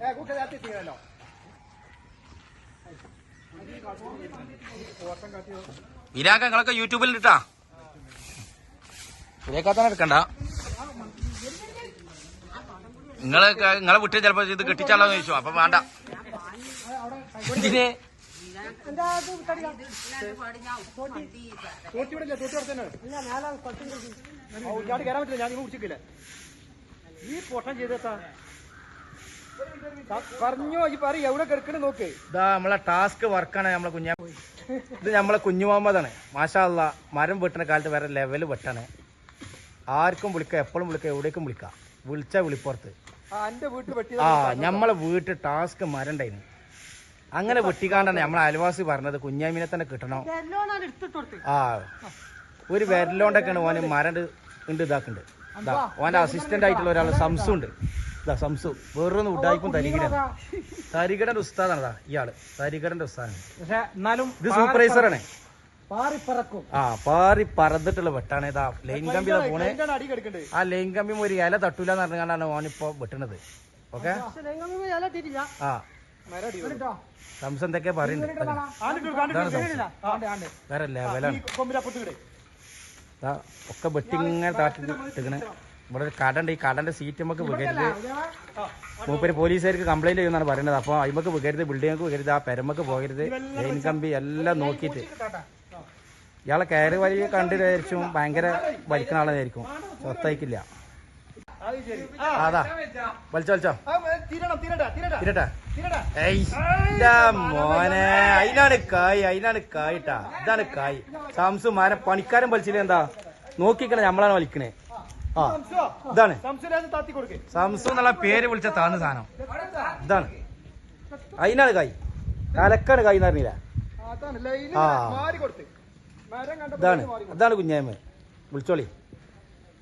ഏ കൂട്ടി നേരത്തെ ചെയ്യണല്ലോ ഇരാക്ക നിങ്ങളൊക്കെ യൂട്യൂബിൽ ഇട്ടാ. ഇരേക്കാത്തന്നെ എടുക്കണ്ട. നിങ്ങൾ നിങ്ങളെ വിട്ട് ചിലപ്പോ ഇത് കെട്ടിച്ചാലോ ചോദിച്ചു. അപ്പൊ വേണ്ട. ഇതിന് ഈ ഇവിടെ ഇല്ല തോട്ടി അവിടെ തന്നെ ഇയാട് കയറാൻ പറ്റില്ല ഞാൻ നിങ്ങൾ കുടിച്ചിട്ടില്ല ഈ പൊട്ടം ചെയ്തേത്താ പറഞ്ഞോ ഈ പറ എവിടെ കിടക്കണ നോക്ക്. ഇതാ നമ്മളെ ടാസ്ക് വർക്കാണ് നമ്മളെ കുഞ്ഞാ ഇത് നമ്മളെ കുഞ്ഞു മുഹമ്മദാണ്. മാഷാ അല്ലാ മരം വെട്ടണ കാലത്ത് വേറെ ലെവൽ വെട്ടാണ്. ആർക്കും വിളിക്കാം എപ്പോഴും വിളിക്കാം എവിടേക്കും വിളിക്കാം. വിളിച്ച വിളിപ്പുറത്ത്. ആ എന്റെ വെട്ടി ആ നമ്മളെ വീട്ടിൽ ടാസ്ക് മരം ഉണ്ടായിരുന്നു അങ്ങനെ വെട്ടിക്കാണ്ടാണ് നമ്മളെ അയൽവാസി പറഞ്ഞത് കുഞ്ഞാമിനെ തന്നെ കിട്ടണം. ആ ഒരു വിരലോണ്ടൊക്കെയാണ് ഓന് മരം ഉണ്ട് ഇതാക്കുന്നുണ്ട് ഇതാ, ഓന്റെ അസിസ്റ്റന്റ് ആയിട്ടുള്ള ഒരാൾ സംസു ഉണ്ട് ഇതാ സംസു വേറൊന്ന് ഉഡായിപ്പും തരികിട തരികടന്റെ ഉസ്താദാണ് ഇയാൾ. തരികടന്റെ ഉസ്താദാണ്. പക്ഷെ എന്നാലും ഇത് സൂപ്പർവൈസറാണ്. ആ പാറി പറന്നിട്ടുള്ള വെട്ടാണ് ഇതാ ലൈൻ കമ്പി പോണേ. ആ ലൈൻ കമ്പി ഒരു ഇല തട്ടൂല എന്ന് പറഞ്ഞാണ് ഓനിപ്പോ വെട്ടണത്. ഓക്കെ? ആ. സംസ് എന്തൊക്കെ പറയുന്നുണ്ട് വേറെ ലെവലാണ്. കൊമ്പിലപ്പുറത്ത് കിടേ ദാ ഒക്കെ വെട്ടിങ്ങനെ താട്ടി ഇട്ടിക്കണ് ഇവിടെ ഒരു കട ഉണ്ട് ഈ കടന്റെ സീറ്റ് നമുക്ക് വികരുത് മൂപ്പര് പോലീസുകാർക്ക് കംപ്ലൈന്റ് ചെയ്യുന്നതാണ് പറയുന്നത്. അപ്പോൾ അതിമക്ക് വികരുത് ബിൽഡിംഗ് വികരുത് ആ പെരമക്ക് പോകരുത്. ലൈൻ കമ്പി എല്ലാം നോക്കിയിട്ട്. ഇയാളെ കയറി വലി കണ്ടിട്ടായിരിക്കും ഭയങ്കര വലിക്കുന്ന ആളായിരിക്കും. സ്വത്തയക്കില്ല. അത് വലിച്ചോ വലിച്ചോ. തിരട്ടെ മോനെ. അതിനാണ് കായ് അതിനാണ് കായിട്ടാ ഇതാണ് കായ്. സാംസു മാരെ പണിക്കാരൻ വലിച്ചില്ല എന്താ? നോക്കിക്കണേ നമ്മളാണ് വലിക്കണേ? ആ ഇതാണ്. സംശയം താത്തി കൊടുക്കേ സംസു എന്നുള്ള പേര് വിളിച്ച താന്ന് സാധനം. ഇതാണ്. അതിനാണ് കായ് കലക്കാണ് കായ് എന്ന് അറിഞ്ഞില്ല. ആ. മാറി കൊടുത്ത് മരം ഇതാണ്. മാറി കുഞ്ഞായ്മ. വിളിച്ചോളി.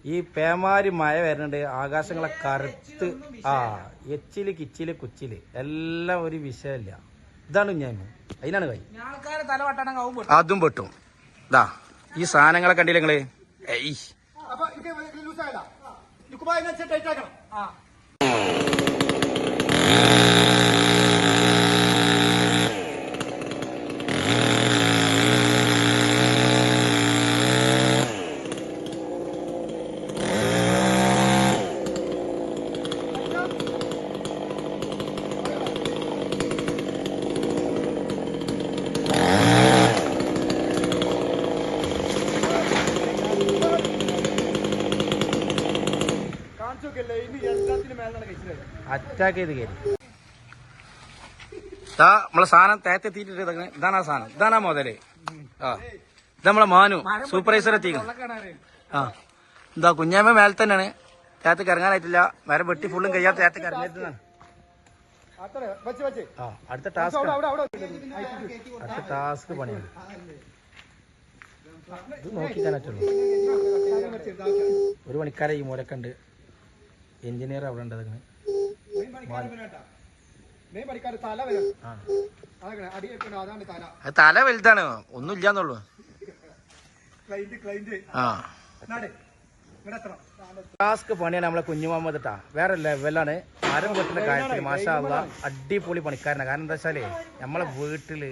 ഈ പേമാരി മഴ വരുന്നുണ്ട്. ആകാശങ്ങളെ കറുത്ത്. ആ എച്ചിൽ കിച്ചിൽ കുച്ചിൽ. എല്ലാം ഒരു വിഷയമില്ല. ഇതാണ് കുഞ്ഞായ്മ. അതിനാണ് കായ് അതും പെട്ടും. ഇതാ ഈ സാധനങ്ങളെ കണ്ടില്ല നിങ്ങൾ? ഏയ് അപ്പൊ ഇത് ലൂസ് ആയതാ ലുക്കുബാ എന്നെ ടൈറ്റ് ആക്കണം കാണിച്ചു അറ്റാക്ക് ചെയ്ത് കയറി. ഇതാ നമ്മളെ സാധനം തേത്തെത്തിയിട്ട് ഇതാണ് ആ സാധനം. ഇതാണ് ആ മുതൽ. ആ. ഇത് നമ്മളെ മാനു. സൂപ്പർവൈസർ എത്തിക്കണം ആ. എന്താ കുഞ്ഞാമ്മ മേലെ തന്നെയാണ്. തേത്ത് കറങ്ങാനായിട്ടില്ല. വേറെ വെട്ടി ഫുള്ളും കഴിയാത്ത തേത്ത് ആ അടുത്ത ടാസ്ക് അടുത്ത ടാസ്ക് പണിയാണ്. ഇത് ഒരു മണിക്കാരായി ഈ മൂലക്കുണ്ട്. എഞ്ചിനീയർ അവിടെ ഉണ്ട് പണിക്കാർ തല ആ അതാണ് അടി വെക്കണ്ട അതാണ് തല. തല വലുതാണ് ഒന്നുമില്ലാന്നുള്ളു. ക്ലൈന്റ് ക്ലൈന്റ് ആ. ടാസ്ക് പണിയാണ് നമ്മളെ കുഞ്ഞു മുഹമ്മദ് ട്ടാ വേറെ ലെവലാണ് മരം വെട്ടുന്ന കാര്യത്തിൽ മാഷാ അള്ളാ അടിപൊളി പണിക്കാരനാണ് കാരണം എന്താ വെച്ചാൽ നമ്മളെ വീട്ടിൽ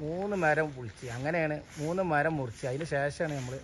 മൂന്ന് മരം പൊളിച്ച് അങ്ങനെയാണ് മൂന്ന് മരം മുറിച്ച്. അതിന് ശേഷമാണ് നമ്മൾ